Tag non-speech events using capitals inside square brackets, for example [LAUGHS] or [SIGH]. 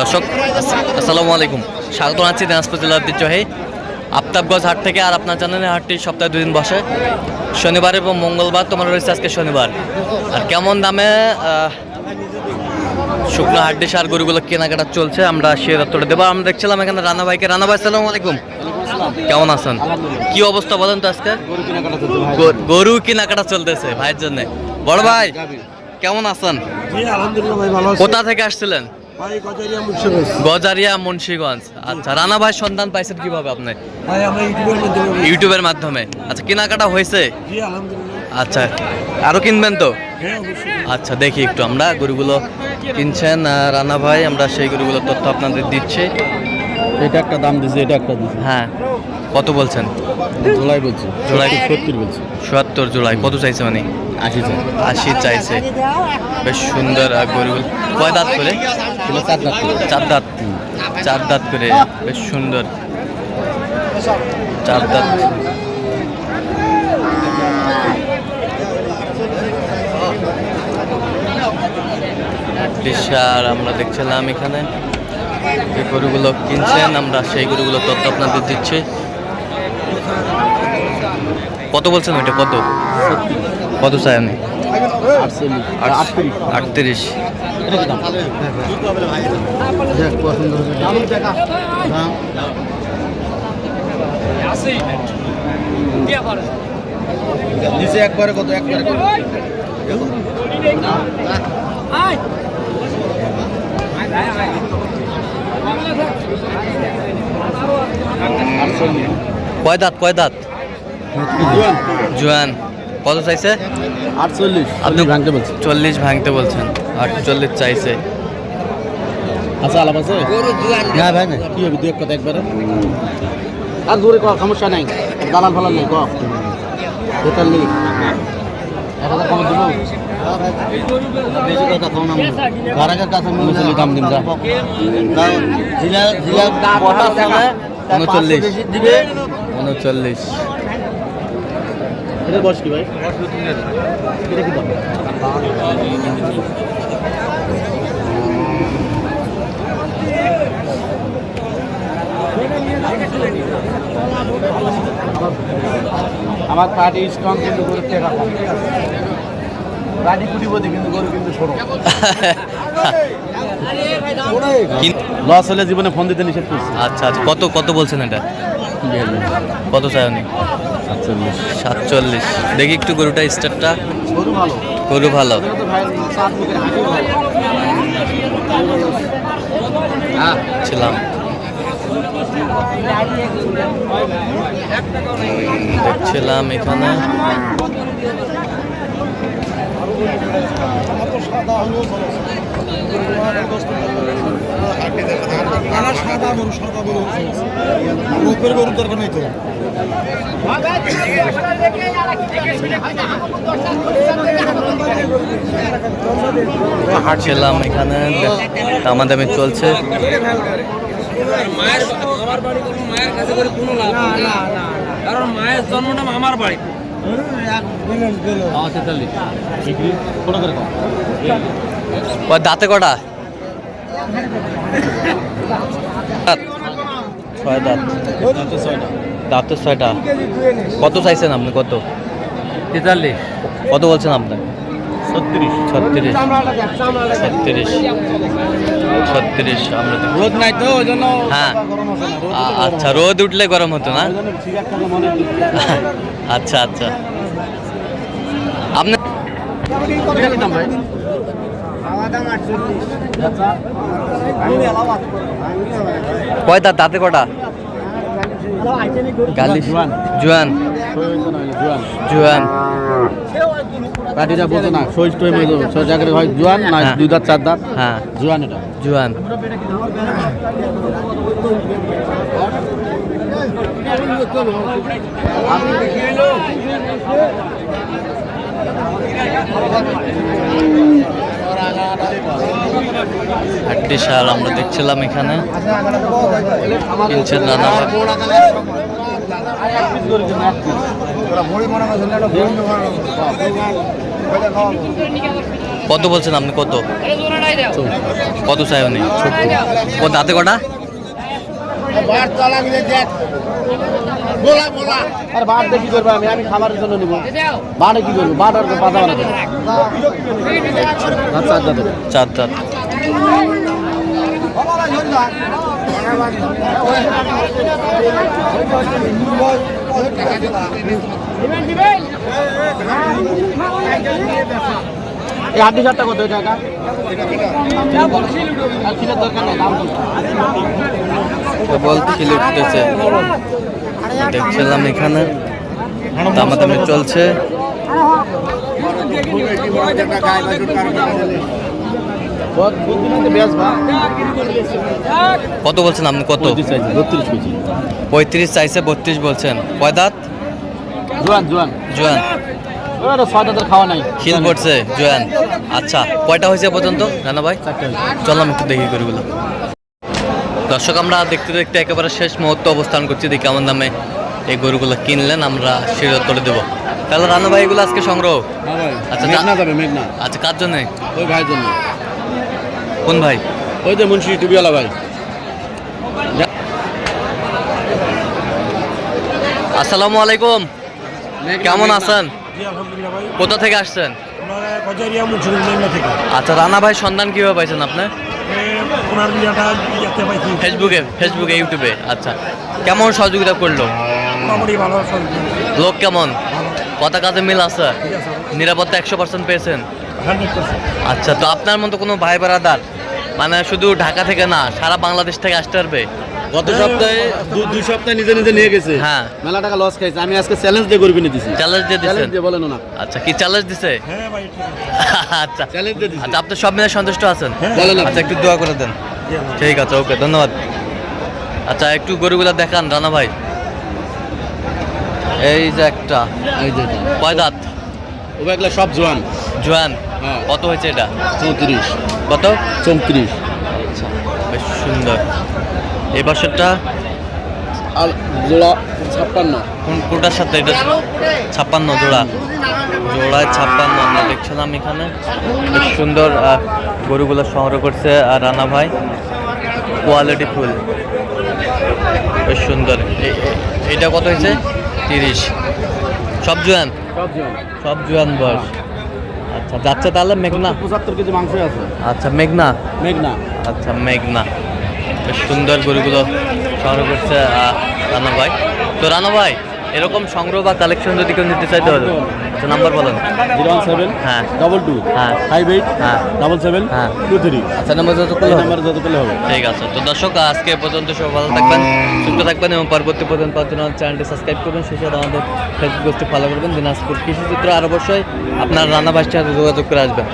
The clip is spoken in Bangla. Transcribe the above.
দর্শক আসসালামু আলাইকুম। স্বাগত আছি দিনাজপুর জেলার ঐতিহ্যবাহী আফতাবগঞ্জ হাট থেকে আর আপনার জানেন হাটটি সপ্তাহে দুদিন বসে। শনিবার এবং মঙ্গলবার তোমার রয়েছে আজকে শনিবার। আর কেমন দামে শুকনো হাড্ডি সার গরুগুলো কেনাকাটা চলছে আমরা সে দত্তরে দেবো। আমরা দেখছিলাম এখানে রানা ভাইকে। রানা ভাই সালাম আলাইকুম। কেমন আছেন? কি অবস্থা বলেন তো আজকে? গরু কেনাকাটা চলতেছে ভাইয়ের জন্য। বড় ভাই কেমন আছেন? ভাই কোথা থেকে আসছিলেন? ভাই গজারিয়া মুন্সিগঞ্জ। গজারিয়া মুন্সিগঞ্জ। আচ্ছা রানা ভাই সন্ধান পাইছেন কীভাবে আপনি? ভাই আমরা ইউটিউবের মাধ্যমে ইউটিউবের মাধ্যমে। আচ্ছা কেনাকাটা হয়েছে? জি আলহামদুলিল্লাহ। আচ্ছা আরও কিনবেন তো? হ্যাঁ আচ্ছা দেখি একটু আমরা গরুগুলো কিনছেন। আর রানা ভাই আমরা সেই গরুগুলোর তথ্য আপনাদের দিচ্ছি। এটা একটা দাম দিছে এটা একটা দিছে। হ্যাঁ। কত বলছেন? জুলাই বলছি। জোলাই। সত্তর বলছি। চুয়াত্তর জুলাই। কত চাইছে মানে? আশি চাই। আশি চাইছে। বেশ সুন্দর গরুগুলো। কয় দাঁত করে? চার করে। চার দাঁত। চার দাঁত করে। বেশ সুন্দর। চার দাঁত। সার আমরা দেখছিলাম এখানে। যে গরুগুলো কিনছেন আমরা সেই গরুগুলো তথ্য আপনাদের দিচ্ছি। কত বলছেন ওইটা? কত? কত চাই আমি? আটত্রিশ? নিচে একবারে কত? একবারে কত? আটচল্লিশ। কয় দাঁত কয় দাঁত? জোয়ান। কত চাইছে? আটচল্লিশ। আপনি ভাঙতে বলছি চল্লিশ ভাঙতে বলছেন। আটচল্লিশ চাইছে। আচ্ছা আলাপ আছে? না ভাই না। কি হবে দু এক কথা একবারে। আর দূরে ক সমস্যা নাই। দালাল ফালাল নেই ক? তেতাল্লিশ এক হাজার কম দিব? বেশি কথা কম না গারাকের কাছে মনে চলি দাম দিন যা। জিলা জিলা কথা আছে উনচল্লিশ। দিবে। উনচল্লিশ। এটা বয়স কি ভাই? এটা কি দাম আমার কার্ড স্ট্রং কিন্তু গরু টেকা কম রাডি কুটিপতি কিন্তু গরু কিন্তু সরো [LAUGHS] লস হলে জীবনে ফোন দিতে নিষেধ করছি। আচ্ছা আচ্ছা। কত কত বলছেন এটা? কত চাই উনি? সাতচল্লিশ। সাতচল্লিশ। দেখি একটু গরুটা স্টারটা। গরু ভালো। ছিলাম। দেখছিলাম এখানে। আমার সাদা গরু সাদা গরু রূপের গরুর দরকার নেই তো। হাঁটছিলাম এখানে দামাদামি চলছে। মায়ের আমার বাড়ি কোনো মায়ের কাছে করে কোনো লাভ নেই। কারণ মায়ের জন্মটা আমার বাড়ি দাঁতে কটা? ছয় দাঁত। দাঁতের ছয়টা। কত চাইছেন আপনি? কত? তেতাল্লিশ। কত বলছেন আপনি? ছত্রিশ। ছত্রিশ। ছত্রিশ। ছত্রিশ আমরা। রোদ নাই তো ওই জন্য হ্যাঁ। আচ্ছা রোদ উঠলে গরম হতো না? আচ্ছা আচ্ছা। আপনি এটা কি দাম ভাই কয় দাঁত দাঁতে কটা গালি জোয়ান। জুয়ান। জুয়ান কাটিটা বলতো না সইজ টই জায়গায় হয় জোয়ান না হ্যাঁ। দুই দাঁত চার দাঁত। হ্যাঁ। জোয়ান এটা। জুয়ান। হাড্ডি সার আমরা দেখছিলাম এখানে। কিনছেন নানা মনে করছেন কত বলছেন আপনি? কত? কত চাই উনি? ও দাঁতে কটা? আর বাট করব আমি? আমি খাবারের জন্য নিবো। বাটে কি করব? বাট আর পাতা বানাতে চার চার হাড্ডি সারটা কত টাকা দরকার নেই দাম উঠতেছে দেখছিলাম এখানে। দামাদামি চলছে। কত বলছেন আপনি? কত? পঁয়ত্রিশ চাইছে বত্রিশ বলছেন। কয় দাঁত? জোয়ান জোয়ান। জোয়ান। ওটা ছয় দাঁতের খাওয়া নাই। খিল পড়ছে জোয়ান। আচ্ছা কয়টা হয়েছে পর্যন্ত? রানা ভাই? চললাম একটু দেখি গরুগুলো। দর্শক আমরা দেখতে দেখতে একেবারে শেষ মুহূর্তে অবস্থান করছি। দেখি কেমন দামে এই গরুগুলো কিনলেন আমরা সেটা তুলে দেবো। তাহলে রানা ভাই এগুলো আজকে সংগ্রহ? হ্যাঁ আচ্ছা, আচ্ছা কার জন্যে? ওই ভাইয়ের জন্য। কোন ভাই? ওই যে মুন্সি টুবিওয়ালা ভাই। আসসালামু আলাইকুম। কেমন আছেন? কোথা থেকে আসছেন? আচ্ছা রানা ভাই সন্ধান কীভাবে পাইছেন আপনি? ফেসবুকে ফেসবুকে ইউটিউবে। আচ্ছা কেমন সহযোগিতা করল? লোক কেমন? কথা কাজে মিল আছে? নিরাপত্তা একশো পার্সেন্ট পেয়েছেন? আচ্ছা তো আপনার মতো কোনো ভাই বেড়াদার মানে শুধু ঢাকা থেকে না সারা বাংলাদেশ থেকে আসতে পারবে? গত সপ্তাহে দু- দুই সপ্তাহে নিজে নিজে নিয়ে গেছে। হ্যাঁ। মেলা টাকা লস খাইছে। আমি আজকে চ্যালেঞ্জ দিয়ে করবি দিছি। চ্যালেঞ্জ দিয়ে দিচ্ছেন দিয়ে বলেন না আচ্ছা কি চ্যালেঞ্জ দিছে? হ্যাঁ ভাই আচ্ছা। চ্যালেঞ্জ দিয়ে দিছি। আচ্ছা আপনি সব মিলে সন্তুষ্ট আছেন? হ্যাঁ। বলেন আচ্ছা একটু দোয়া করে দেন। ঠিক আছে ওকে ধন্যবাদ। আচ্ছা একটু গরুগুলা দেখান রানা ভাই। এই যে একটা। এই যে। কয় দাঁত? ও এগুলা সব জোয়ান। জোয়ান। হ্যাঁ। কত হয়েছে এটা? চৌত্রিশ। কত? চৌত্রিশ। আচ্ছা বেশ সুন্দর। এই বছরটা আর জোড়া ছাপ্পান্ন। কোন কোটার সাথে? এটা ছাপ্পান্ন জোড়া। জোড়ায় ছাপ্পান্ন আমরা দেখছিলাম এখানে। বেশ সুন্দর গরুগুলো সংগ্রহ করছে আর রানা ভাই। Quality full. বেশ সুন্দর। এটা কত হয়েছে? তিরিশ। সব জোয়ান? সব জোয়ান। সব জোয়ান বয়স। আচ্ছা যাচ্ছে তাহলে মেঘনা? পঁচাত্তর কেজি মাংস আছে। আচ্ছা মেঘনা? মেঘনা। আচ্ছা মেঘনা। বেশ সুন্দর গরুগুলো সংগ্রহ করছে রানা ভাই। তো রানা ভাই এরকম সংগ্রহ বা কালেকশন যদি কেউ নিতে চাইতে হবে আচ্ছা নাম্বার বলেন। জিরো ওয়ান সেভেন হ্যাঁ। ডবল টু হ্যাঁ। ফাইভ এইট হ্যাঁ। ডবল সেভেন হ্যাঁ। টু থ্রি আচ্ছা নাম্বার যত করলে হবে। যত পেলে হবে। ঠিক আছে। তো দর্শক আজকে পর্যন্ত সব ভালো থাকবেন সুস্থ থাকবেন এবং পরবর্তী পর্যন্ত পাওয়ার চ্যানেলটি সাবস্ক্রাইব করবেন। সেই সাথে আমাদের ফেসবুক পেজটি ফলো করবেন। দিনাজপুর কৃষি চিত্র আর অবশ্যই আপনার রান্না বাসটি যোগাযোগ করে আসবেন।